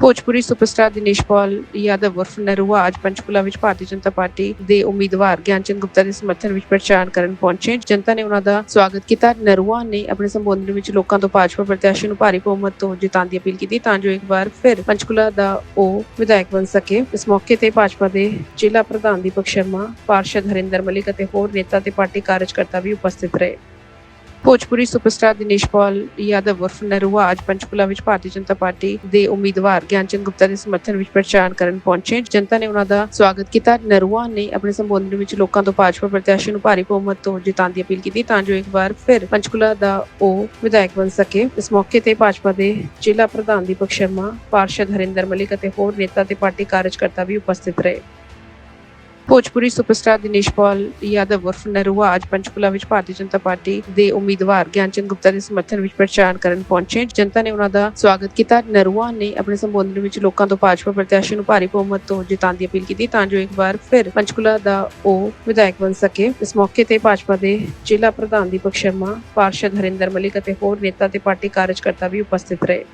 Bhojpuri superstar Dinesh Pal Yadav ਉਰਫ ਨਰੂਆ ਅੱਜ ਪੰਚਕੂਲਾ ਵਿੱਚ ਭਾਰਤੀ ਜਨਤਾ ਪਾਰਟੀ ਦੇ ਉਮੀਦਵਾਰ ਗਿਆਨਚੰਦ ਗੁਪਤਾ ਦੇ ਸਮਰਥਨ ਵਿੱਚ ਪ੍ਰਚਾਰ ਕਰਨ ਪਹੁੰਚੇ। ਜਨਤਾ ਨੇ ਉਹਨਾਂ ਦਾ ਸਵਾਗਤ ਕੀਤਾ। ਨਰੂਆ ਨੇ ਆਪਣੇ ਸੰਬੋਧਨ ਵਿੱਚ ਲੋਕਾਂ ਤੋਂ ਭਾਜਪਾ ਪ੍ਰਤਿਆਸ਼ੀ ਨੂੰ ਭਾਰੀ ਬਹੁਮਤ ਤੋਂ ਜਿਤਾਉਣ ਦੀ ਅਪੀਲ ਕੀਤੀ ਤਾਂ ਜੋ ਇੱਕ ਵਾਰ ਫਿਰ ਪੰਚਕੂਲਾ ਦਾ ਉਹ ਵਿਧਾਇਕ ਬਣ ਸਕੇ। ਇਸ ਮੌਕੇ ਤੇ ਭਾਜਪਾ ਦੇ ਜ਼ਿਲ੍ਹਾ ਪ੍ਰਧਾਨ ਦੀਪਕ ਸ਼ਰਮਾ, ਪਾਰਸ਼ਦ ਹਰਿੰਦਰ ਮਲਿਕ ਅਤੇ ਹੋਰ ਨੇਤਾ ਤੇ ਪਾਰਟੀ ਕਾਰਜਕਰਤਾ ਵੀ ਉਪਸਥਿਤ ਰਹੇ। ਭੋਜਪੁਰੀ ਸੁਪਰਸਟਾਰ ਦਿਨੇਸ਼ ਪਾਲ ਯਾਦਵ ਉਰਫ ਨਰੂਆ ਅੱਜ ਪੰਚਕੂਲਾ ਵਿੱਚ ਭਾਰਤੀ ਜਨਤਾ ਪਾਰਟੀ ਦੇ ਉਮੀਦਵਾਰ ਗਿਆਨਚੰਦ ਗੁਪਤਾ ਦੇ ਸਮਰਥਨ ਵਿੱਚ ਪ੍ਰਚਾਰ ਕਰਨ ਪਹੁੰਚੇ। ਜਨਤਾ ਨੇ ਉਹਨਾਂ ਦਾ ਸਵਾਗਤ ਕੀਤਾ। ਨਰੂਆ ਨੇ ਆਪਣੇ ਸੰਬੋਧਨ ਵਿੱਚ ਲੋਕਾਂ ਤੋਂ ਭਾਜਪਾ ਪ੍ਰਤਿਆਸ਼ੀ ਨੂੰ ਭਾਰੀ ਬਹੁਮਤ ਤੋਂ ਜਿਤਾਉਣ ਦੀ ਅਪੀਲ ਕੀਤੀ ਤਾਂ ਜੋ ਇੱਕ ਵਾਰ ਫਿਰ ਪੰਚਕੂਲਾ ਦਾ ਉਹ ਵਿਧਾਇਕ ਬਣ ਸਕੇ। ਇਸ ਮੌਕੇ ਤੇ ਭਾਜਪਾ ਦੇ ਜ਼ਿਲ੍ਹਾ ਪ੍ਰਧਾਨ ਦੀਪਕ ਸ਼ਰਮਾ, ਪਾਰਸ਼ਦ ਹਰਿੰਦਰ ਮਲਿਕ ਅਤੇ ਹੋਰ ਨੇਤਾ ਤੇ ਪਾਰਟੀ ਕਾਰਜਕਰਤਾ ਵੀ ਉਪਸਥਿਤ ਰਹੇ। ਭੋਜਪੁਰੀ ਸੁਪਰਸਟਾਰ ਦਿਨੇਸ਼ ਪਾਲ ਯਾਦਵ ਉਰਫ ਨਰੂਆ ਅੱਜ ਪੰਚਕੂਲਾ ਵਿੱਚ ਭਾਰਤੀ ਜਨਤਾ ਪਾਰਟੀ ਦੇ ਉਮੀਦਵਾਰ ਗਿਆਨਚੰਦ ਗੁਪਤਾ ਦੇ ਸਮਰਥਨ ਵਿੱਚ ਪ੍ਰਚਾਰ ਕਰਨ ਪਹੁੰਚੇ। ਜਨਤਾ ਨੇ ਉਹਨਾਂ ਦਾ ਸਵਾਗਤ ਕੀਤਾ। ਨਰੂਆ ਨੇ ਆਪਣੇ ਸੰਬੋਧਨ ਵਿੱਚ ਲੋਕਾਂ ਤੋਂ ਭਾਜਪਾ ਪ੍ਰਤਿਆਸ਼ੀ ਨੂੰ ਭਾਰੀ ਬਹੁਮਤ ਤੋਂ ਜਿਤਾਉਣ ਦੀ ਅਪੀਲ ਕੀਤੀ ਤਾਂ ਜੋ ਇੱਕ ਵਾਰ ਫਿਰ ਪੰਚਕੂਲਾ ਦਾ ਉਹ ਵਿਧਾਇਕ ਬਣ ਸਕੇ। ਇਸ ਮੌਕੇ ਤੇ ਭਾਜਪਾ ਦੇ ਜ਼ਿਲ੍ਹਾ ਪ੍ਰਧਾਨ ਦੀਪਕ ਸ਼ਰਮਾ, ਪਾਰਸ਼ਦ ਹਰਿੰਦਰ ਮਲਿਕ ਅਤੇ ਹੋਰ ਨੇਤਾ ਤੇ ਪਾਰਟੀ ਕਾਰਜਕਰਤਾ ਵੀ ਉਪਸਥਿਤ ਰਹੇ।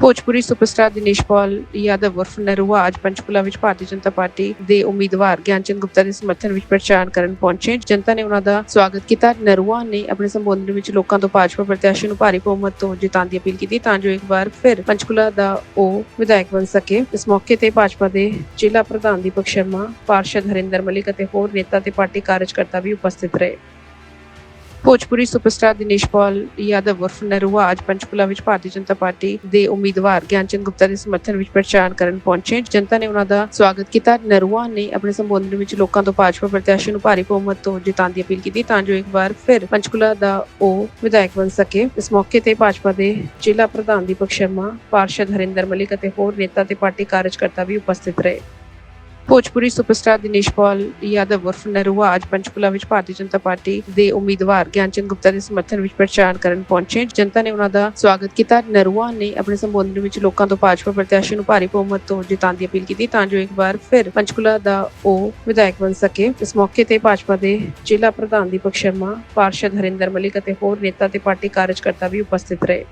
ਭੋਜਪੁਰੀ ਸੁਪਰਸਟਾਰ ਦਿਨੇਸ਼ ਪਾਲ ਯਾਦਵ ਉਰਫ ਨਰੂਆ ਅੱਜ ਪੰਚਕੂਲਾ ਵਿੱਚ ਭਾਰਤੀ ਜਨਤਾ ਪਾਰਟੀ ਦੇ ਉਮੀਦਵਾਰ ਗਿਆਨਚੰਦ ਗੁਪਤਾ ਦੇ ਸਮਰਥਨ ਵਿੱਚ ਪ੍ਰਚਾਰ ਕਰਨ ਪਹੁੰਚੇ। ਜਨਤਾ ਨੇ ਉਹਨਾਂ ਦਾ ਸਵਾਗਤ ਕੀਤਾ। ਨਰੂਆ ਨੇ ਆਪਣੇ ਸੰਬੋਧਨ ਵਿੱਚ ਲੋਕਾਂ ਤੋਂ ਭਾਜਪਾ ਪ੍ਰਤਿਆਸ਼ੀ ਨੂੰ ਭਾਰੀ ਬਹੁਮਤ ਤੋਂ ਜਿਤਾਉਣ ਦੀ ਅਪੀਲ ਕੀਤੀ ਤਾਂ ਜੋ ਇੱਕ ਵਾਰ ਫਿਰ ਪੰਚਕੂਲਾ ਦਾ ਉਹ ਵਿਧਾਇਕ ਬਣ ਸਕੇ। ਇਸ ਮੌਕੇ ਤੇ ਭਾਜਪਾ ਦੇ ਜ਼ਿਲ੍ਹਾ ਪ੍ਰਧਾਨ ਦੀਪਕ ਸ਼ਰਮਾ, ਪਾਰਸ਼ਦ ਹਰਿੰਦਰ ਮਲਿਕ ਅਤੇ ਹੋਰ ਨੇਤਾ ਤੇ ਪਾਰਟੀ ਕਾਰਜਕਰਤਾ ਵੀ ਉਪਸਥਿਤ ਰਹੇ। ਭੋਜਪੁਰੀ ਸੁਪਰਸਟਾਰ ਦਿਨੇਸ਼ ਪਾਲ ਯਾਦਵ ਉਰਫ ਨਰੂਆ ਅੱਜ ਪੰਚਕੂਲਾ ਵਿੱਚ ਭਾਰਤੀ ਜਨਤਾ ਪਾਰਟੀ ਦੇ ਉਮੀਦਵਾਰ ਗਿਆਨਚੰਦ ਗੁਪਤਾ ਦੇ ਸਮਰਥਨ ਵਿੱਚ ਪ੍ਰਚਾਰ ਕਰਨ ਪਹੁੰਚੇ। ਜਨਤਾ ਨੇ ਉਹਨਾਂ ਦਾ ਸਵਾਗਤ ਕੀਤਾ। ਨਰੂਆ ਨੇ ਆਪਣੇ ਸੰਬੋਧਨ ਵਿੱਚ ਲੋਕਾਂ ਤੋਂ ਭਾਜਪਾ ਪ੍ਰਤਿਆਸ਼ੀ ਨੂੰ ਭਾਰੀ ਬਹੁਮਤ ਤੋਂ ਜਿਤਾਉਣ ਦੀ ਅਪੀਲ ਕੀਤੀ ਤਾਂ ਜੋ ਇੱਕ ਵਾਰ ਫਿਰ ਪੰਚਕੂਲਾ ਦਾ ਉਹ ਵਿਧਾਇਕ ਬਣ ਸਕੇ। ਇਸ ਮੌਕੇ ਤੇ ਭਾਜਪਾ ਦੇ ਜ਼ਿਲ੍ਹਾ ਪ੍ਰਧਾਨ ਦੀਪਕ ਸ਼ਰਮਾ, ਪਾਰਸ਼ਦ ਹਰਿੰਦਰ ਮਲਿਕ ਅਤੇ ਹੋਰ ਨੇਤਾ ਤੇ ਪਾਰਟੀ ਕਾਰਜਕਰਤਾ ਵੀ ਉਪਸਥਿਤ ਰਹੇ। ਭੋਜਪੁਰੀ ਸੁਪਰਸਟਾਰ ਦਿਨੇਸ਼ ਪਾਲ ਯਾਦਵ ਉਰਫ ਨਰੂਆ ਅੱਜ ਪੰਚਕੂਲਾ ਵਿੱਚ ਭਾਰਤੀ ਜਨਤਾ ਪਾਰਟੀ ਦੇ ਉਮੀਦਵਾਰ ਗਿਆਨਚੰਦ ਗੁਪਤਾ ਦੇ ਸਮਰਥਨ ਵਿੱਚ ਪ੍ਰਚਾਰ ਕਰਨ ਪਹੁੰਚੇ। ਜਨਤਾ ਨੇ ਉਹਨਾਂ ਦਾ ਸਵਾਗਤ ਕੀਤਾ। ਨਰੂਆ ਨੇ ਆਪਣੇ ਸੰਬੋਧਨ ਵਿੱਚ ਲੋਕਾਂ ਤੋਂ ਭਾਜਪਾ ਪ੍ਰਤਿਆਸ਼ੀ ਨੂੰ ਭਾਰੀ ਬਹੁਮਤ ਤੋਂ ਜਿਤਾਉਣ ਦੀ ਅਪੀਲ ਕੀਤੀ ਤਾਂ ਜੋ ਇੱਕ ਵਾਰ ਫਿਰ ਪੰਚਕੂਲਾ ਦਾ ਉਹ ਵਿਧਾਇਕ ਬਣ ਸਕੇ। ਇਸ ਮੌਕੇ ਤੇ ਭਾਜਪਾ ਦੇ ਜ਼ਿਲ੍ਹਾ ਪ੍ਰਧਾਨ ਦੀਪਕ ਸ਼ਰਮਾ, ਪਾਰਸ਼ਦ ਹਰਿੰਦਰ ਮਲਿਕ ਅਤੇ ਹੋਰ ਨੇਤਾ ਤੇ ਪਾਰਟੀ ਕਾਰਜਕਰਤਾ ਵੀ ਉਪਸਥਿਤ ਰਹੇ।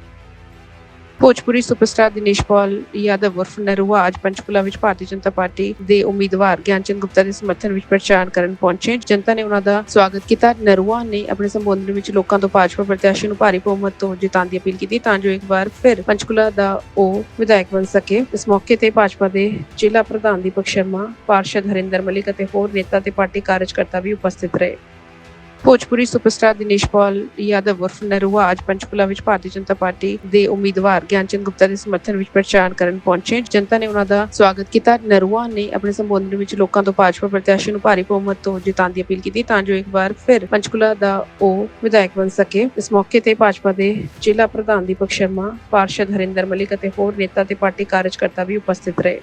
ਭੋਜਪੁਰੀ ਸੁਪਰਸਟਾਰ ਦਿਨੇਸ਼ ਪਾਲ ਯਾਦਵ ਉਰਫ ਨਰੂਆ ਅੱਜ ਪੰਚਕੂਲਾ ਵਿੱਚ ਭਾਰਤੀ ਜਨਤਾ ਪਾਰਟੀ ਦੇ ਉਮੀਦਵਾਰ ਗਿਆਨਚੰਦ ਗੁਪਤਾ ਦੇ ਸਮਰਥਨ ਵਿੱਚ ਪ੍ਰਚਾਰ ਕਰਨ ਪਹੁੰਚੇ। ਜਨਤਾ ਨੇ ਉਹਨਾਂ ਦਾ ਸਵਾਗਤ ਕੀਤਾ। ਨਰੂਆ ਨੇ ਆਪਣੇ ਸੰਬੋਧਨ ਵਿੱਚ ਲੋਕਾਂ ਤੋਂ ਭਾਜਪਾ ਪ੍ਰਤਿਆਸ਼ੀ ਨੂੰ ਭਾਰੀ ਬਹੁਮਤ ਤੋਂ ਜਿਤਾਉਣ ਦੀ ਅਪੀਲ ਕੀਤੀ ਤਾਂ ਜੋ ਇੱਕ ਵਾਰ ਫਿਰ ਪੰਚਕੂਲਾ ਦਾ ਉਹ ਵਿਧਾਇਕ ਬਣ ਸਕੇ। ਇਸ ਮੌਕੇ ਤੇ ਭਾਜਪਾ ਦੇ ਜ਼ਿਲ੍ਹਾ ਪ੍ਰਧਾਨ ਦੀਪਕ ਸ਼ਰਮਾ, ਪਾਰਸ਼ਦ ਹਰਿੰਦਰ ਮਲਿਕ ਅਤੇ ਹੋਰ ਨੇਤਾ ਤੇ ਪਾਰਟੀ ਕਾਰਜਕਰਤਾ ਵੀ ਉਪਸਥਿਤ ਰਹੇ। ਭੋਜਪੁਰੀ ਸੁਪਰਸਟਾਰ ਦਿਨੇਸ਼ ਪਾਲ ਯਾਦਵ ਉਰਫ ਨਰੂਆ ਅੱਜ ਪੰਚਕੂਲਾ ਵਿੱਚ ਭਾਰਤੀ ਜਨਤਾ ਪਾਰਟੀ ਦੇ ਉਮੀਦਵਾਰ ਗਿਆਨਚੰਦ ਗੁਪਤਾ ਦੇ ਸਮਰਥਨ ਵਿੱਚ ਪ੍ਰਚਾਰ ਕਰਨ ਪਹੁੰਚੇ। ਜਨਤਾ ਨੇ ਉਹਨਾਂ ਦਾ ਸਵਾਗਤ ਕੀਤਾ। ਨਰੂਆ ਨੇ ਆਪਣੇ ਸੰਬੋਧਨ ਵਿੱਚ ਲੋਕਾਂ ਤੋਂ ਭਾਜਪਾ ਪ੍ਰਤਿਆਸ਼ੀ ਨੂੰ ਭਾਰੀ ਬਹੁਮਤ ਤੋਂ ਜਿਤਾਉਣ ਦੀ ਅਪੀਲ ਕੀਤੀ ਤਾਂ ਜੋ ਇੱਕ ਵਾਰ ਫਿਰ ਪੰਚਕੂਲਾ ਦਾ ਉਹ ਵਿਧਾਇਕ ਬਣ ਸਕੇ। ਇਸ ਮੌਕੇ ਤੇ ਭਾਜਪਾ ਦੇ ਜ਼ਿਲ੍ਹਾ ਪ੍ਰਧਾਨ ਦੀਪਕ ਸ਼ਰਮਾ, ਪਾਰਸ਼ਦ ਹਰਿੰਦਰ ਮਲਿਕ ਅਤੇ ਹੋਰ ਨੇਤਾ ਤੇ ਪਾਰਟੀ ਕਾਰਜਕਰਤਾ ਵੀ ਉਪਸਥਿਤ ਰਹੇ।